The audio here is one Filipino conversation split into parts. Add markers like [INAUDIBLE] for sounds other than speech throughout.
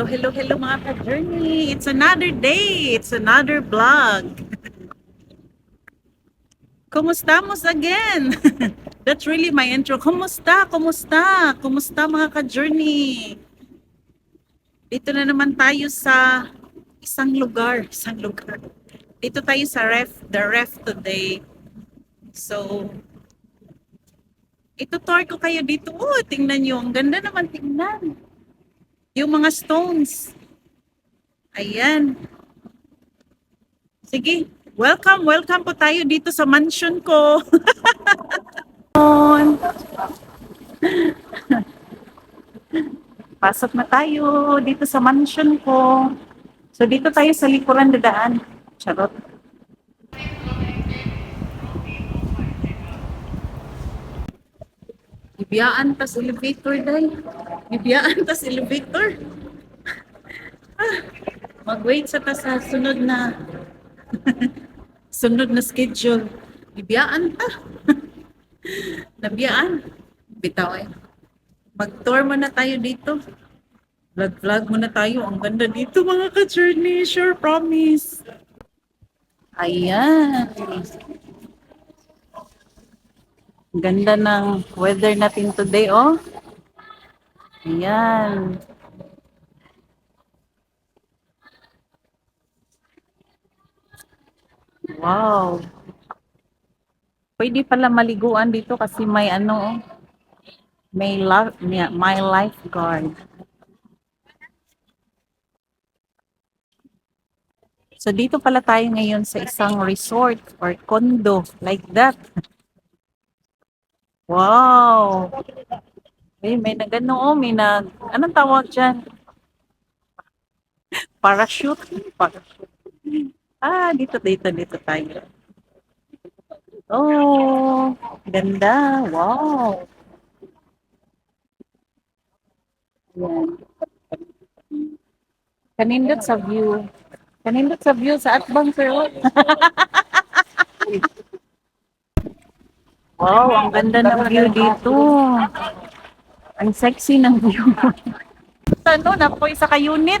Hello, hello, hello mga ka-journey. It's another day. It's another vlog. Kumusta mo again? [LAUGHS] That's really my intro. Kumusta? Kumusta? Kumusta mga ka-journey? Dito na naman tayo sa isang lugar. Isang lugar. Dito tayo sa ref, the ref today. So, itutour ko kayo dito. Oh, tingnan nyo. Ang ganda naman tingnan. Yung mga stones. Ayan. Sige, welcome, welcome po tayo dito sa mansion ko. [LAUGHS] Pasok na tayo dito sa mansion ko. So dito tayo sa likuran dadaan. Charot. Ibiyaan tas elevator day. Ibiyaan tas elevator. Ah, Mag-wait sa ta sa sunod na [LAUGHS] sunod na schedule. Ibiyaan ta. [LAUGHS] Nabiyaan. Bitaw eh. Mag-tour muna tayo dito. Vlog-vlog muna tayo. Ang ganda dito mga ka-journey. Sure, promise. Ayan. Ganda ng weather natin today, oh. Ayan. Wow. Pwede pala maliguan dito kasi may ano, may, la- may- lifeguard. So dito pala tayo ngayon sa isang resort or condo like that. Wow! Eh, may nagano oh, may nag, anong tawag dyan? Parachute? Parachute. Ah, dito, dito, dito tayo. Oh, ganda. Wow. Yan. Kanindot sa view. Kanindot sa view sa Atbang, sir. [LAUGHS] Wow, ang ganda ng view dito. Ang sexy ng view. [LAUGHS] ano, na po isa ka unit.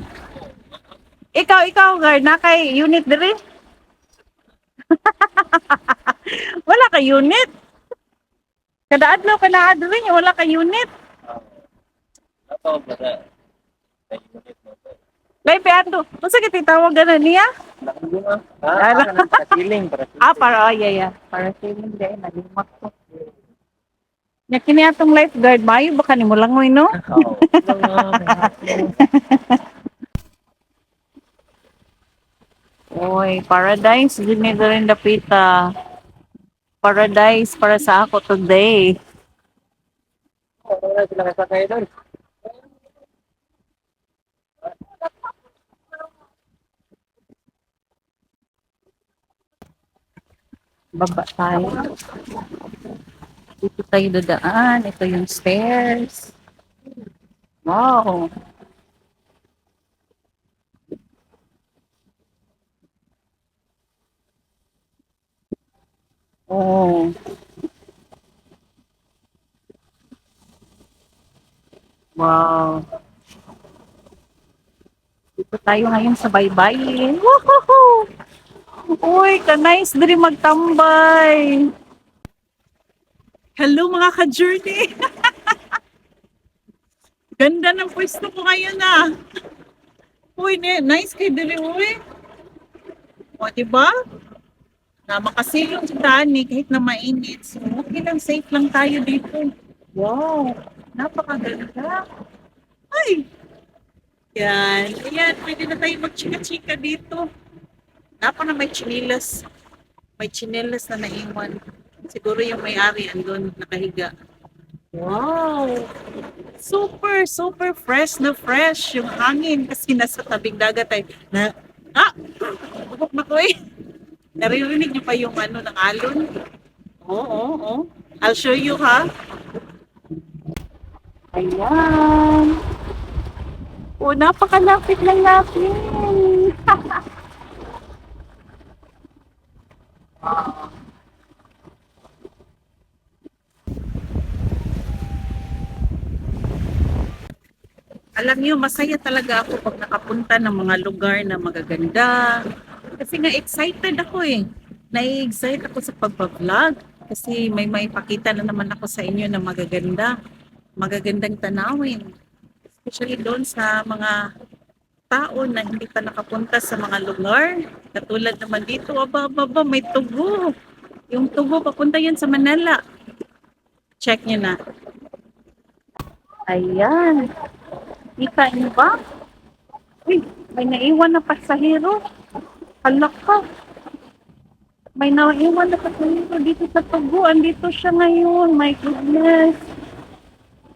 Ikaw, ikaw, guard, na kay unit diri. [LAUGHS] wala ka unit. Kada adlaw ka na wala ka unit. Lay pe ato. Unsa kiti tawag gana niya? Ah, Kasiling para Ah, para oh, yeah, yeah. Para feeling day nalimot ko. Nya kini atong lifeguard, mayo baka nimo langoy no? [LAUGHS] Oy, paradise gini rin dapita. Paradise para sa ako today. Baba tayo. Dito tayo dadaan. Ito yung stairs. Wow. Oh. Wow. Dito tayo ngayon sa baybayin. Woohoo! Uy, ka-nice diri magtambay. Hello mga ka-journey. [LAUGHS] Ganda ng pwesto ko ngayon ah. Uy, nice kay diri uy. O, diba? Na makasilong sa tani kahit na mainit. So, okay lang, safe lang tayo dito. Wow, napakaganda. Ay! Yan. Ayan, pwede na tayo magchika-chika dito. Napa na may chinilas. May chinilas na naiwan. Siguro yung may-ari andun nakahiga. Wow! Super, super fresh na fresh yung hangin kasi nasa tabing dagat ay na ah! Bukok na ko eh. Naririnig niyo pa yung ano ng alon? Oo, oo, oo. I'll show you ha. Ayan. Oh, napakalapit lang natin. [LAUGHS] Alam niyo, masaya talaga ako pag nakapunta ng mga lugar na magaganda. Kasi nga excited ako eh. Nai-excite ako sa pagbablog. Kasi may maipakita na naman ako sa inyo na magaganda. Magagandang tanawin. Especially doon sa mga tao na hindi pa nakapunta sa mga lugar. Katulad naman dito, aba, aba, aba, may tugo. Yung tugo, papunta yan sa Manila. Check nyo na. Ayan. Kita niyo ba? Uy, may naiwan na pasahero. Halak ka. May naiwan na pasahero dito sa tugo. Andito siya ngayon. My goodness.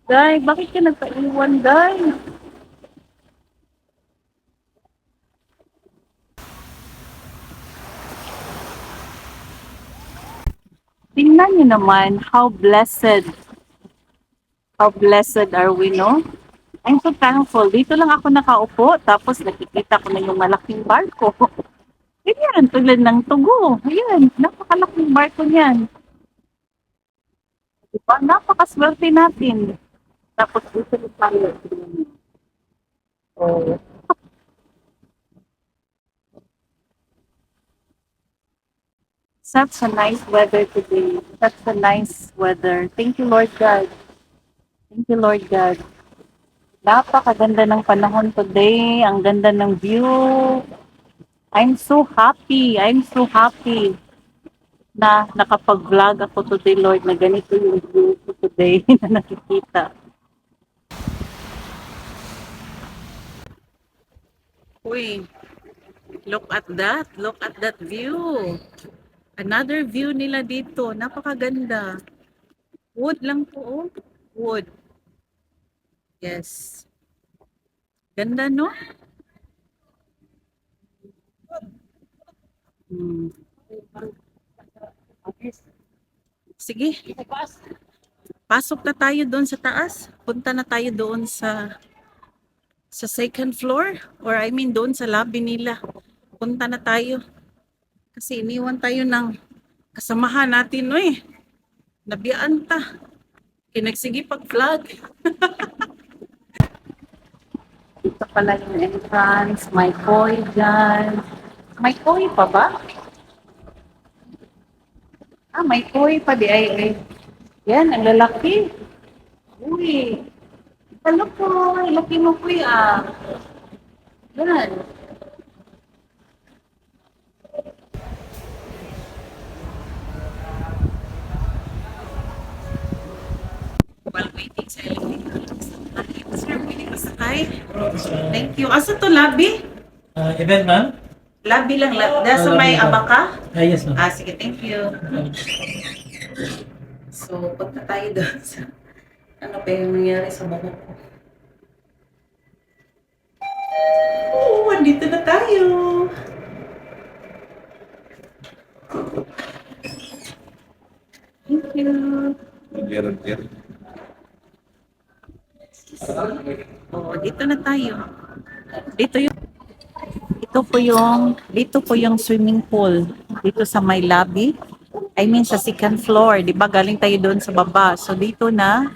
Day, bakit ka nagpaiwan, Day? Tingnan niyo naman how blessed how blessed are we, no? I'm so thankful. Dito lang ako nakaupo, tapos nakikita ko na yung malaking barko. [LAUGHS] Ganyan, tulad ng tugo. Ayan, napakalaking barko niyan. Diba? Napakaswerte natin. Tapos dito rin tayo. Oh. [LAUGHS] Such a nice weather today. Such a nice weather. Thank you, Lord God. Thank you, Lord God. Napakaganda ng panahon today. Ang ganda ng view. I'm so happy. I'm so happy na nakapag-vlog ako today, Lord, na ganito yung view ko today [LAUGHS] na nakikita. Uy, look at that. Look at that view. Another view nila dito. Napakaganda. Wood lang po, oh. Wood. Yes. Ganda, no? Hmm. Sige. Pasok na tayo doon sa taas. Punta na tayo doon sa sa second floor or I mean doon sa lobby nila. Punta na tayo. Kasi iniwan tayo ng kasamahan natin, no eh. Nabiyaan ta. Kinagsige pag-vlog. [LAUGHS] Ito pala yung entrance. May koi dyan. May koi pa ba? Ah, may koi pa di ay, ay. Yan, ang lalaki. Uy. Ano po? Laki mo po ah. Yan. While waiting sa elevator, sir, sakay? Thank you. Asa to, lobby? Uh, event, ma'am? Lobby lang. La- nasa Ah, may abaka? Ah, yes, ma'am. Ah, sige, thank you. So, punta tayo doon [LAUGHS] sa... Ano pa yung nangyari sa buhok ko? Oo, andito na tayo. Thank you. Oo, dito na tayo. Dito yung ito po yung dito po yung swimming pool dito sa may lobby. I mean sa second floor, 'di ba? Galing tayo doon sa baba. So dito na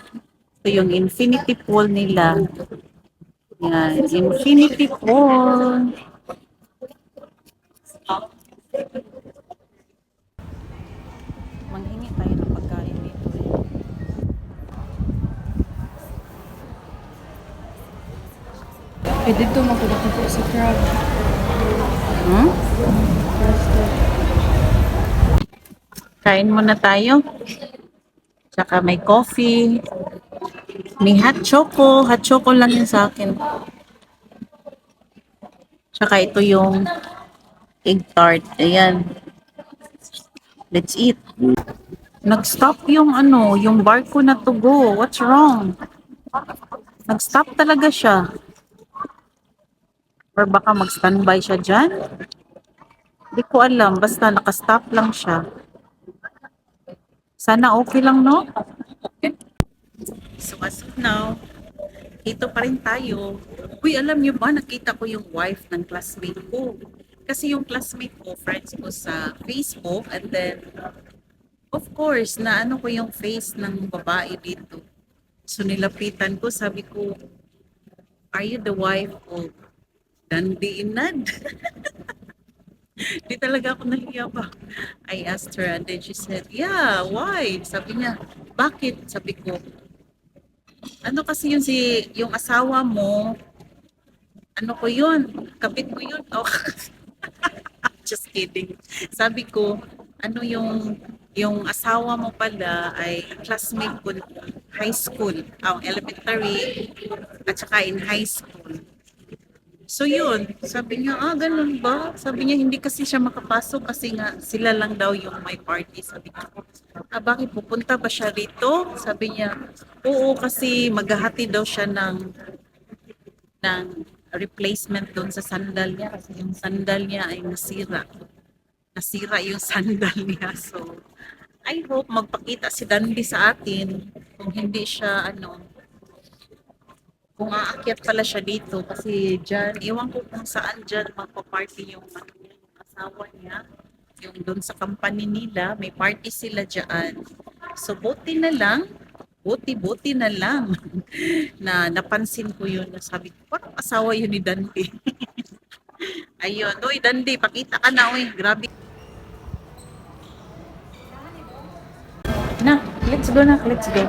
ito yung infinity pool nila. Yan, infinity pool. Manghingi tayo Pwede to magkakita po sa crowd. Hmm? Kain muna tayo. Tsaka may coffee. May hot choco. Hot choco lang yun sa akin. Tsaka ito yung egg tart. Ayan. Let's eat. Nag-stop yung ano, yung barko na to go. What's wrong? Nag-stop talaga siya. Or baka mag-standby siya dyan? Hindi ko alam. Basta nakastop lang siya. Sana okay lang, no? So as of now, dito pa rin tayo. Uy, alam niyo ba, nakita ko yung wife ng classmate ko. Kasi yung classmate ko, friends ko sa Facebook, and then, of course, na ano ko yung face ng babae dito. So nilapitan ko, sabi ko, are you the wife of Dandy Inad? [LAUGHS] Di talaga ako nahiya pa. I asked her and then she said, yeah, why? Sabi niya, bakit? Sabi ko, ano kasi yun si, yung asawa mo, ano ko yun? Kapit ko yun? Oh. [LAUGHS] Just kidding. Sabi ko, ano yung yung asawa mo pala ay classmate ko high school, ang elementary at saka in high school. So yun, sabi niya, ah, ganun ba? Sabi niya, hindi kasi siya makapasok kasi nga sila lang daw yung may party. Sabi niya, ah, bakit pupunta ba siya rito? Sabi niya, oo, kasi maghahati daw siya ng, ng replacement doon sa sandal niya kasi yung sandal niya ay nasira. Nasira yung [LAUGHS] sandal niya. So, I hope magpakita si Dandy sa atin kung hindi siya, ano, kung aakyat pala siya dito kasi dyan, iwan ko kung saan dyan magpa-party yung, ano, niya, yung asawa niya. Yung doon sa company nila, may party sila dyan. So, buti na lang, buti-buti na lang [LAUGHS] na napansin ko yun. Sabi ko, parang asawa yun ni Dandy. [LAUGHS] Ayun, uy Dandy, pakita ka na, uy, grabe. Na, let's go na, let's go.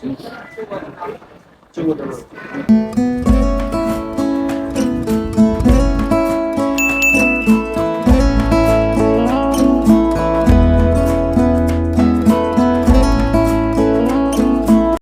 中国です。